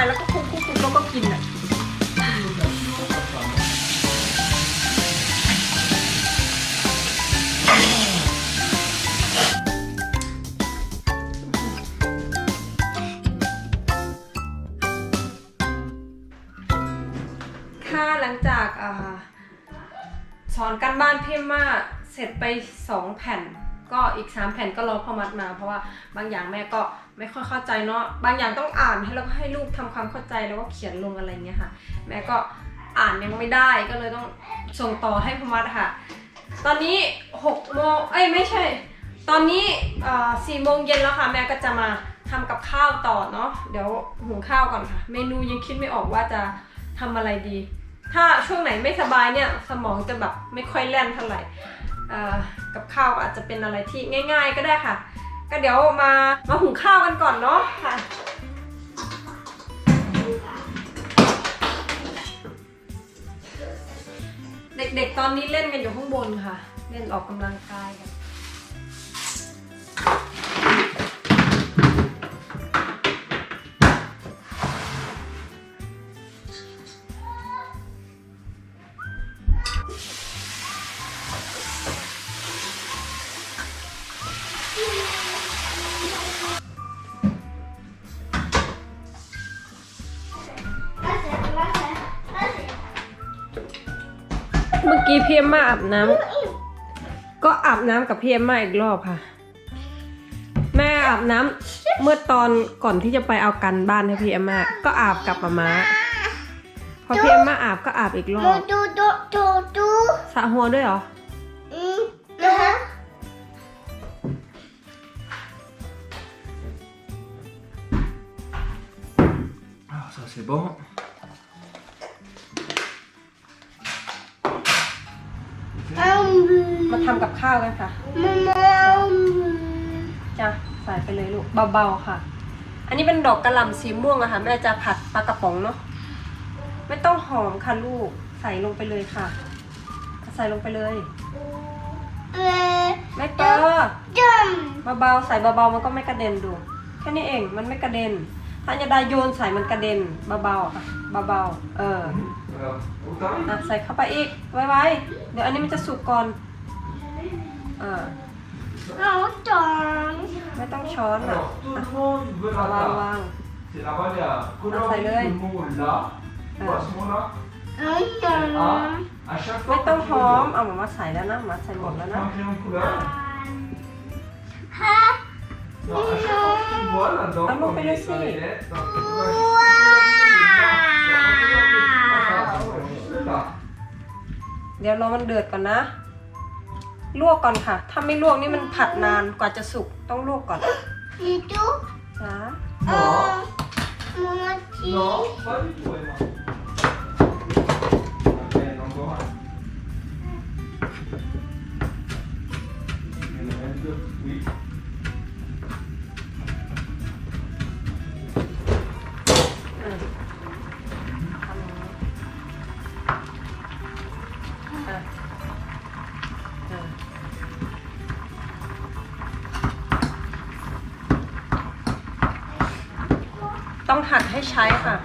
ไปแล้วก็คลุกคลุกคลุกแล้วก็กินอะค่ะหลังจากอ่าสอนการบ้านเพิมมาเสร็จไป 2 แผ่น ก็อีก 3 แผ่นก็รอพ่อมัดมา เพราะว่าบางอย่างแม่ก็ ไม่ค่อยเข้าใจเนาะบางอย่างต้องอ่านให้แล้วก็ให้ลูกทำความเข้าใจแล้วก็เขียนลงอะไรเงี้ยค่ะ แม่ก็อ่านยังไม่ได้ก็เลยต้องส่งต่อให้พ่อมัดค่ะ ตอนนี้6โมงเอ้ยไม่ใช่ ตอนนี้สี่โมงเย็นแล้วค่ะ แม่ก็จะมาทำกับข้าวต่อเนาะเดี๋ยวหุงข้าวก่อนค่ะ เมนูยังคิดไม่ออกว่าจะทำอะไรดี ถ้าช่วงไหนไม่สบายเนี่ยสมองจะแบบไม่ค่อยแล่นเท่าไหร่กับข้าวอาจจะเป็นอะไรที่ง่าย ๆ ก็ได้ค่ะ ก็เดี๋ยวมามาหุงข้าวกันก่อนเนาะค่ะเด็กๆตอนนี้เล่นกันอยู่ข้างบนค่ะ เล่นออกกำลังกายกัน เอ็มมาอาบน้ำก็อาบน้ำกับพี่เอ็มมาอีกรอบค่ะ แม่อาบน้ำเมื่อตอนก่อนที่จะไปเอากันบ้านให้พี่เอ็มมาก็อาบกับมาม้าพอพี่เอ็มมาอาบก็อาบอีกรอบดูดูดูดูสระหัวด้วยเหรออืมนะฮะ Ah, ça c'est bon. มมาทำกับข้าวกันค่ะมามาจ้ะใส่ไปเลยลูกเบาๆค่ะ อันนี้เป็นดอกกระหล่ำสีม่วงอะค่ะแม่จะผัดปลากระป๋องเนาะไม่ต้องหอมค่ะลูกใส่ลงไปเลยค่ะ ใส่ลงไปเลยเออไม่เปิดจัมเบาๆใส่เบาๆมันก็ไม่กระเด็นดูแค่นี้เองมันไม่กระเด็นถ้าจะได้โยนใส่มันกระเด็นเบาๆอะค่ะเบาๆเออ Alors, autant ใส่เข้าไปอีก ไว้ไว้เดี๋ยวอันนี้มันจะสุกก่อนอ่าเอาจอนไม่ต้องช้อนอะวางวางใส่เลยไม่ต้องหอม เอาหมาใส่แล้วนะมาใส่หมดแล้วนะฮะเอาลงไปด้วยสิ laissez. dans les lettres, donc, tu vois, juste le là. เดี๋ยวรอมันเดือดก่อนนะ ลวกก่อนค่ะ ถ้าไม่ลวกนี่มันผัดนานกว่าจะสุก ต้องลวกก่อนนี่ดูจ้าเออมาจี Non, หัดให้ใช้ค่ะ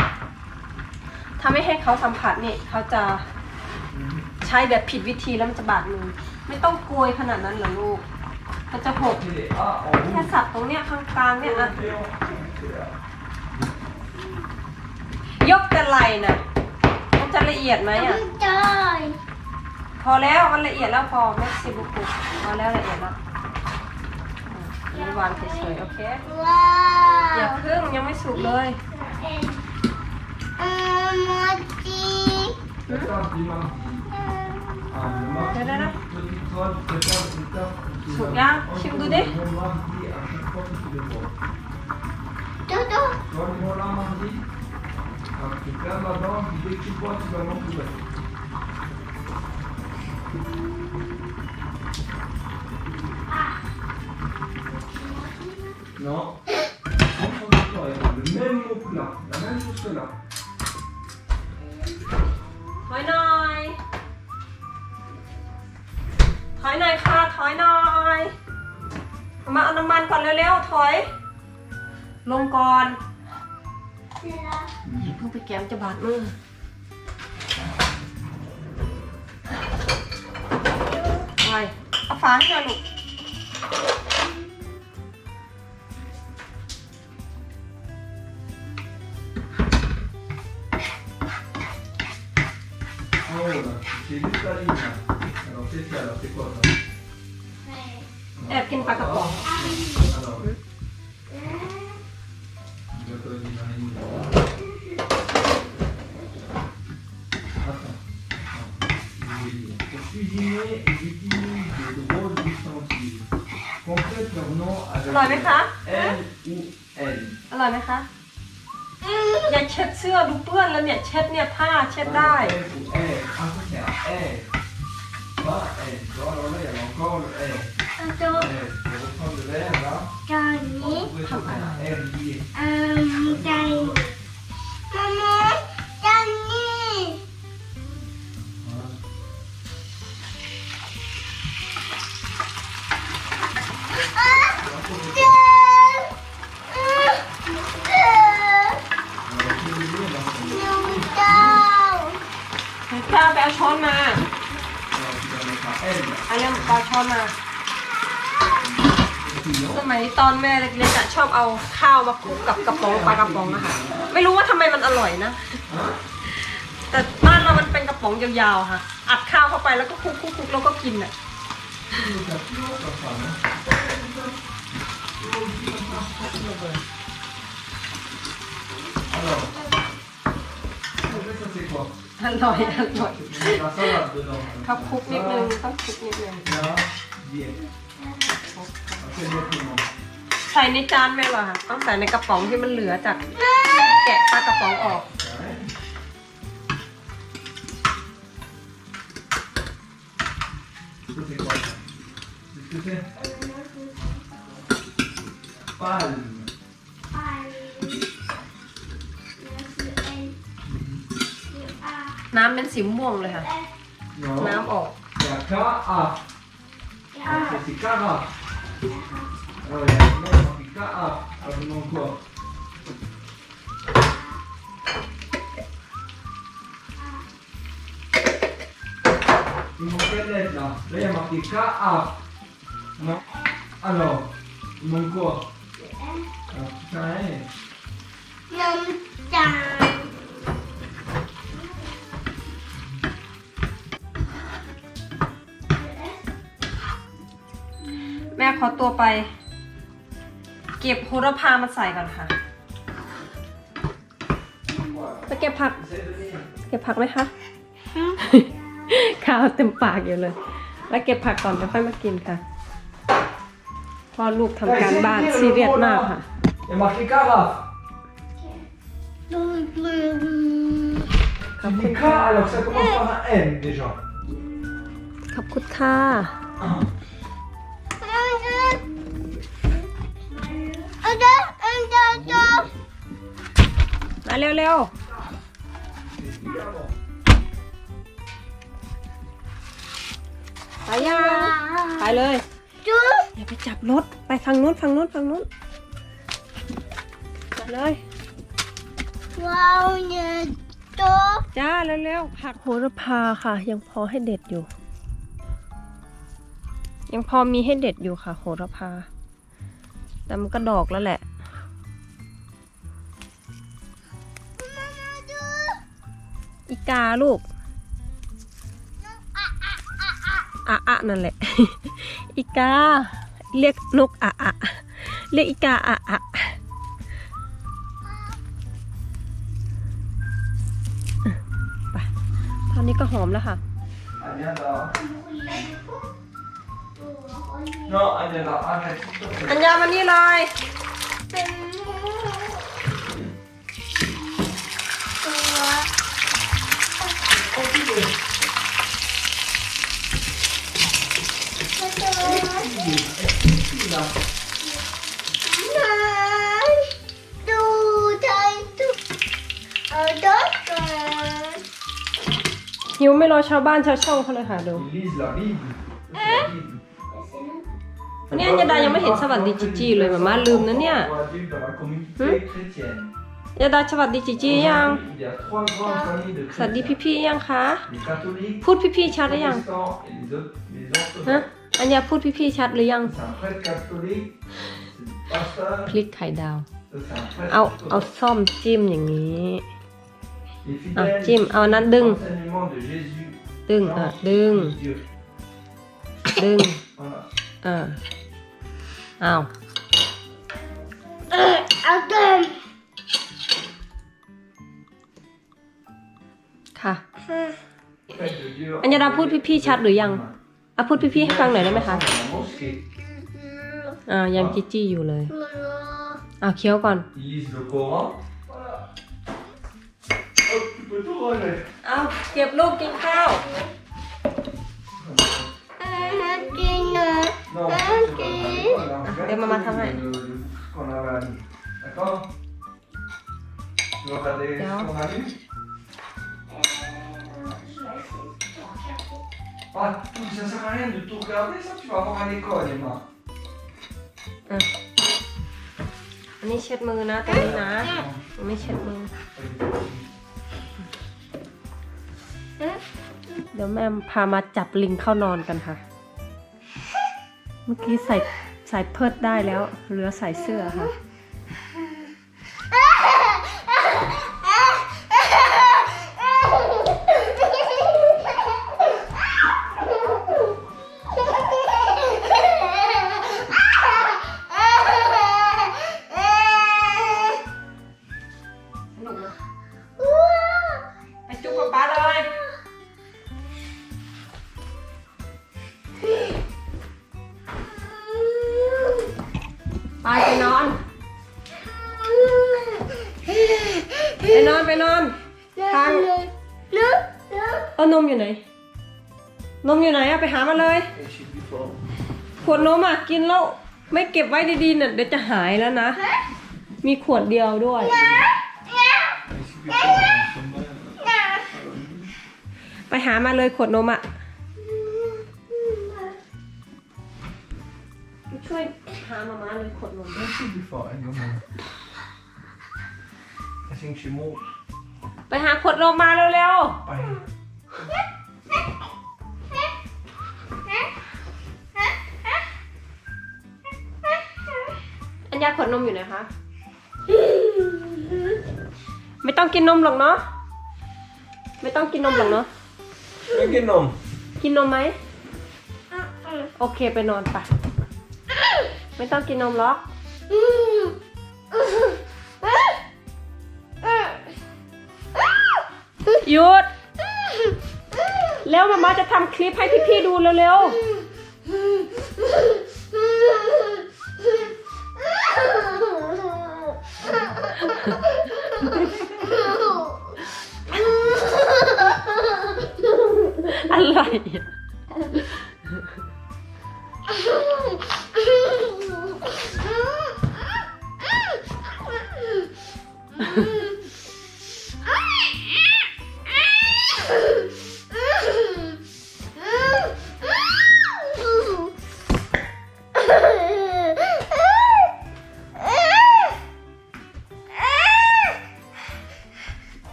ถ้าไม่ให้เขาสัมผัสนี่เขาจะใช้แบบผิดวิธีแล้วมันจะบาดมือ ไม่ต้องโกยขนาดนั้นเหรอลูกมันจะหก Il est A en แค่ rouge. สับตรงเนี้ยข้างกลางเนี่ยอะ Crayon. C'est là. ยกแต่ไหลนะมันจะละเอียดไหมอะได้พอแล้วมันละเอียดแล้วพอไม่สิบุกุพอแล้วละเอียดแล้วอะอั นนี้วางเฉยๆ โอเค ว้าอย่าวครึ่งยังไม่สุกเลยเออมาจี Attends, dis-moi. Ah, le mardi, Là, là, là. petite toile, c'est pas plus tard que tu Sous vas- bien, Entre chez vous le donnez bon mardi, à chaque fois que tu le vois. ดูดู Toi, le bon là, mardi, alors tu fermes la dent, puis dès que tu vois, tu vas monter là. Non. Concentre-toi, Emma, le même mot que là, la même chose que là. ถอยหน่อย ถอยหน่อยค่ะ ถอยหน่อยมาเอาน้ำมันก่อนเร็วๆ ถอย ลงก่อน c'est là. เพิ่งไปแกมจะบาดมือ ไปเอาฟ้าให้หน่อยลูก ร่อยไหม avec คะ L ou L. อร่อยไหมคะ อย่าเช็ดเสื้อดูเปื้อนแล้วเนี่ยเช็ดเนี่ยผ้าเช็ดได้ L ou L. Ah, ça, c'est un L. Pas L. Tu อาช้อนมา alors, tu vas mettre un L. อันนี้ปลาช้อนมา Et puis, สมัยตอนแม่เล็กๆอะชอบเอาข้าวมาคลุกกับกระป๋องปลากระป๋องนะคะไม่รู้ว่าทำไมมันอร่อยนะ แต่บ้านเรามันเป็นกระป๋องยาวๆค่ะ อัดข้าวเข้าไปแล้วก็คลุกๆๆแล้วก็กินอะ อร่อยอร่อย Tu mets la salade dedans. เขาคลุกนิดนึงต้องคลุกนิดนึง Là, bien. Après, directement. ใส่ในจานไม่หรอค่ะต้องใส่ในกระป๋องที่มันเหลือจากแกะปลากระป๋องออก Ouais. Ça น้ำเป็นสีม่วงเลยค่ะ Non. น้ำออก Il y a K, A. Ça, c'est carafe. Alors, il y a une lettre qui K, A. Alors, il manque quoi Il manque quelle lettre là Là, il y a marqué K, A. Non. Alors, il manque quoi Alors, putain, hein. Nom แม่ ขอตัวไป เก็บโหระพามาใส่ก่อนค่ะไปเก็บผัก เก็บผักไหมคะ ข้าวเต็มปากอยู่เลย แล้วเก็บผักก่อนเดี๋ยวค่อยมากินค่ะพ่อลูกทำการบ้านซีเรียสมากค่ะ Il y a marqué carafe. Tu dis K alors que ça commence par un N déjà. ขอบคุณค่ะ มาเร็วๆ ไปยัง ไปเลยอย่าไปจับรถ ไปฝั่งนู้นฝั่งนู้นฝั่งนู้นจับเลยจ้าเร็วๆผักโหระพาค่ะ ยังพอให้เด็ดอยู่ ยังพอมีให้เด็ดอยู่ค่ะ โหระพา แต่มันก็ดอกแล้วแหละ กาลูกอะอะนั่นแหละ อีกา เรียกนกอะอะเรียกอีกาอะอะไปตอนนี้ก็หอมแล้วค่ะ Elle vient là. Non, elle est là. Arrête. s'il te plaît. อัญญามานี่เลย Ici, รอชาวบ้านชาวช่องเขาเลยค่ะดู Ils lisent la Bible. La Bible. เนี่ยอัญญาดายังไม่เห็นสวัสดีจีจีเลยมาม่าลืมนะเนี่ย On va vivre dans la communauté chrétienne. ยาดาสวัสดีจีจียัง Il y a trois grandes familles de สวัสดี chrétiens. พี่ๆยังคะ Les catholiques, พูดพี่ๆชัดหรือยัง protestants et les autres, les ฮะ orthodoxes. อัญญาพูดพี่ๆชัดหรือยัง C'est un prêtre catholique, c'est le pasteur, พลิกไข่ดาว ça c'est un prêtre เอาเอา orthodoxe. ซ่อมจิ้มอย่างนี้ Les อะ fidèles, จิ้มเอานั้นดึง l'enseignement de Jésus. ดึงอะดึง Dieu. ดึง Voilà. อ่าอ้าวเอาเดิมค่ะ Fête de Dieu. อัญญาดาพูดพี่ๆชัดหรือยังอะพูดพี่ๆให้ฟังหน่อยได้ไหมคะ Dans la mosquée, อ่ายังจีจี้อยู่เลยอะเคี้ยวก่อน ils lisent le Coran. Voilà. Hop, tu peux tout ranger. เอาเก็บลูกกินข้าวมากินหน่อย Non, Ah, c'est ok. pas grave. Et maman travaille. Le- le- Ce qu'on avait mis. D'accord Tu vas regarder Bien. ce qu'on a mis Ah, tout, ça sert à rien de tout regarder, ça tu vas voir à l'école, Emma. อันนี้เช็ดมือนะตรงนี้นะยังไม่เช็ดมือ เดี๋ยวแม่พามาจับลิงเข้านอนกันค่ะ เมื่อกี้ใส่ใส่เพิดได้แล้ว เหลือใส่เสื้อค่ะ มอยู่ไหนอะไปหามาเลย Et je suis plus fort. ขวดนมอะกินแล้วไม่เก็บไว้ดีๆเนี่ยเดี๋ยวจะหายแล้วนะ มีขวดเดียวด้วย Je suis plus fort. hein, ไปหามาเลยขวดนมอะช่วยหามามาเลยขวดนม Je suis plus fort, hein, maman. I think she moved. ไปหาขวดนมมาเร็ว Bye. ๆอัญญาขวดนมอยู่ไหนคะ ไม่ต้องกินนมหรอกเนาะ ไม่ต้องกินนมหรอกเนาะ Vilken nom? กินนมไหม โอเคไปนอนไป ไม่ต้องกินนมหรอกหยุด แล้วมามาจะทำคลิปให้พี่ๆดูเร็วๆ อะไร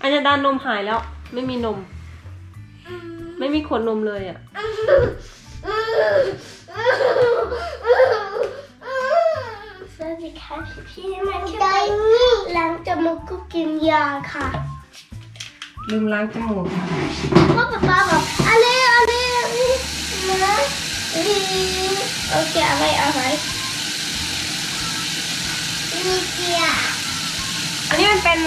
อะอัญญาดานมหายแล้ว ไม่มีนม ไม่มีขวดนมเลยอะ สวัสดีค่ะพี่มันจะไปล้างจมูกก็กินยาค่ะลืมล้างจมูกพ่อป๊าป๊าบอกอะไรอะไรอะไรนะโอเคอะไรอะไรมีเกียร์อันนี้มันเป็น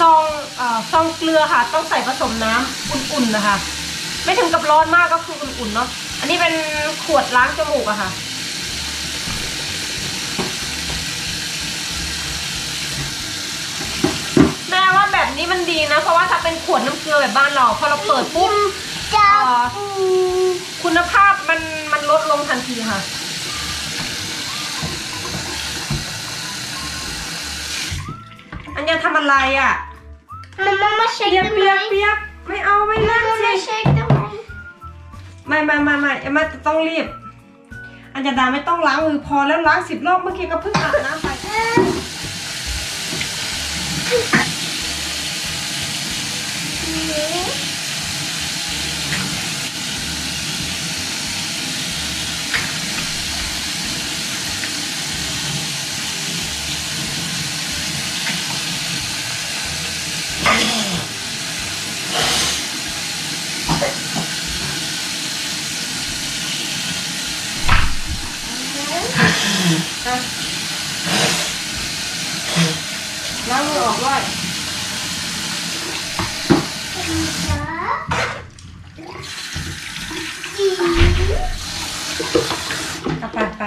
ซองเอ่อซองเกลือค่ะ ต้องใส่ผสมน้ำอุ่นๆนะคะ ไม่ถึงกับร้อนมากก็คืออุ่นๆเนาะอันนี้เป็นขวดล้างจมูกอะค่ะแม่ว่าแบบนี้มันดีนะ เพราะว่าถ้าเป็นขวดน้ำเกลือแบบบ้านเราพอเราเปิดปุ๊บคุณภาพมันมันลดลงทันทีค่ะอันยังทำอะไรอะ Men mamma เปียก shake เปียก mig. เปียกไม่เอาไม่นั่น Mamma สิ shake mig. ไม่ไม่ไม่ไม่เอ็มมาจะต้องรีบ อัญญาดาไม่ต้องล้างมือพอแล้วล้างสิบรอบเมื่อกี้ก็เพิ่งอาบน้ำไปอ่ะล้างมือออกด้วยเอาไปไป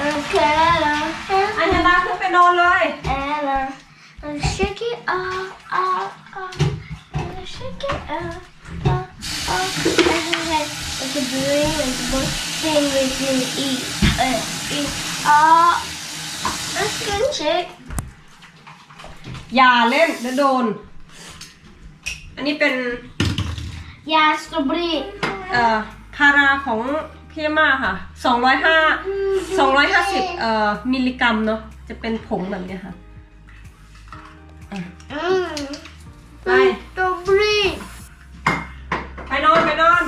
Okay, Ella. อัญญาดาขึ้นไปนอนเลย Ella. And shake it off, off, off. And shake it off, off, off. And then like, like a brain, like a book thing with me eat, uh, eat. Oh, that's good shake. อย่าเล่นเดี๋ยวโดน อันนี้เป็น Yeah, strawberry. เอ่อพาราของพี่อามาค่ะ 205 250เอ่อมิลลิกรัมเนาะ จะเป็นผงแบบเนี้ยค่ะ Mm. Bye. Strawberry. ไปนอนไปนอน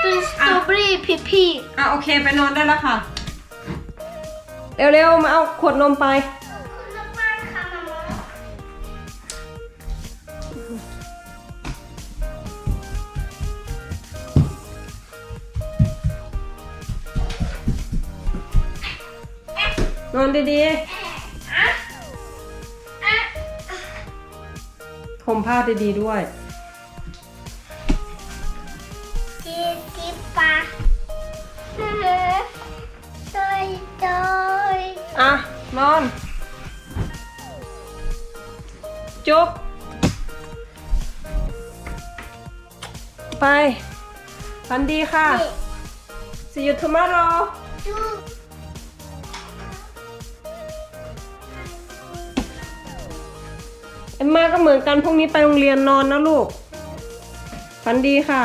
เป็นสตรอเบอรี่พีพีอะโอเคไปนอนได้แล้วค่ะ เร็วๆมาเอาขวดนมไป นอนดีๆ ผมผ้าดีๆด้วยกีกีปาซอยโดยอะนอน จุ๊บไปฝันดีค่ะ see you tomorrow จู เอ็มมาก็เหมือนกันพรุ่งนี้ไปโรงเรียนนอนนะลูกฝันดีค่ะ